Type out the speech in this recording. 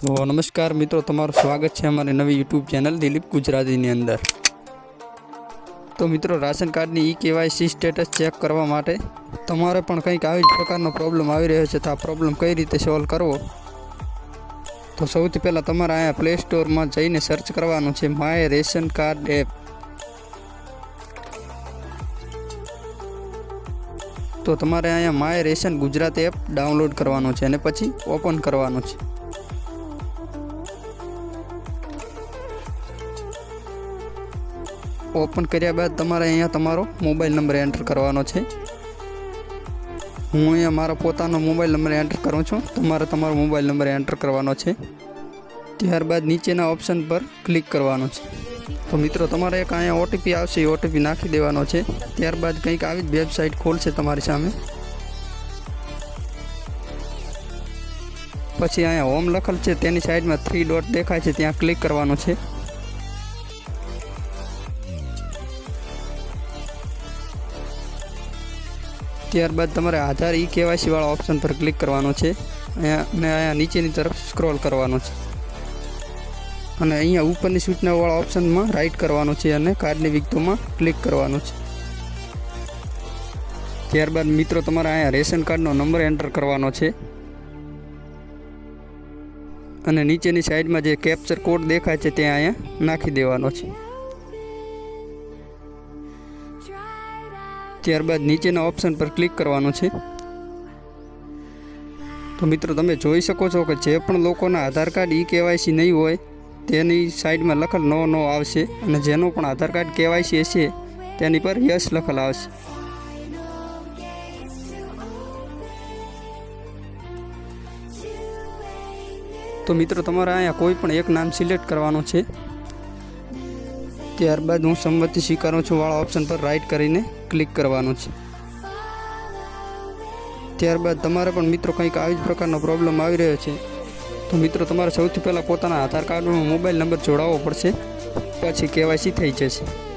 તો નમસ્કાર મિત્રો, તમારું સ્વાગત છે અમારી નવી યુટ્યુબ ચેનલ દિલીપ ગુજરાતીની અંદર. તો મિત્રો, રાશન કાર્ડની ઈ કેવાયસી સ્ટેટસ ચેક કરવા માટે તમારે પણ કંઈક આવી જ પ્રકારનો પ્રોબ્લેમ આવી રહ્યો છે, તો આ પ્રોબ્લેમ કઈ રીતે સોલ્વ કરવો? તો સૌથી પહેલાં તમારે અહીંયા પ્લે સ્ટોરમાં જઈને સર્ચ કરવાનું છે માય રેશન કાર્ડ એપ તો તમારે અહીંયા my ration Gujarat app download કરવાનું છે અને પછી ઓપન કરવાનું છે. ઓપન કર્યા બાદ તમારે અહીંયા તમારો મોબાઈલ નંબર એન્ટર કરવાનો છે. હું અહીંયા મારો પોતાનો મોબાઈલ નંબર એન્ટર કરું છું. તમારે તમારો મોબાઈલ નંબર એન્ટર કરવાનો છે. ત્યારબાદ નીચેના ઓપ્શન પર ક્લિક કરવાનો છે. તો મિત્રો, તમારે એક અહીંયા ઓટીપી આવશે, એ ઓટીપી નાખી દેવાનો છે. ત્યારબાદ કંઈક આવી જ વેબસાઇટ ખોલશે તમારી સામે. પછી અહીંયા હોમ લખેલ છે, તેની સાઈડમાં થ્રી ડોટ દેખાય છે, ત્યાં ક્લિક કરવાનું છે. ત્યારબાદ તમારે આધાર ઈ કેવાયસીવાળા ઓપ્શન પર ક્લિક કરવાનું છે. અને અહીંયા નીચેની તરફ સ્ક્રોલ કરવાનો છે. અને અહીંયા ઉપરની સૂચનાવાળા ઓપ્શનમાં રાઇટ કરવાનું છે અને કાર્ડની વિગતોમાં ક્લિક કરવાનું છે. ત્યારબાદ મિત્રો, તમારે અહીંયા રેશન કાર્ડનો નંબર એન્ટર કરવાનો છે. અને નીચેની સાઈડમાં જે કેપ્ચર કોડ દેખાય છે, ત્યાં અહીંયા નાખી દેવાનો છે. ત્યારબાદ નીચેના ઓપ્શન પર ક્લિક કરવાનું છે. તો મિત્રો, તમે જોઈ શકો છો કે જે પણ લોકોના આધાર કાર્ડ ઈ કેવાયસી નહીં હોય, તેની સાઈડમાં લખેલ નો નો આવશે અને જેનો પણ આધાર કાર્ડ કેવાયસી હશે, તેની પર યસ લખેલ આવશે. તો મિત્રો, તમારે અહીંયા કોઈ પણ એક નામ સિલેક્ટ કરવાનું છે. ત્યારબાદ હું સંમતિ સ્વીકારું છું, વાળા ઓપ્શન પર રાઈટ કરીને ક્લિક કરવાનું છે. ત્યારબાદ તમારે પણ મિત્રો કંઈક આવી જ પ્રકારનો પ્રોબ્લેમ આવી રહ્યો છે, તો મિત્રો તમારે સૌથી પહેલાં પોતાના આધાર કાર્ડનો મોબાઈલ નંબર જોડાવવો પડશે, પછી કેવાયસી થઈ જશે.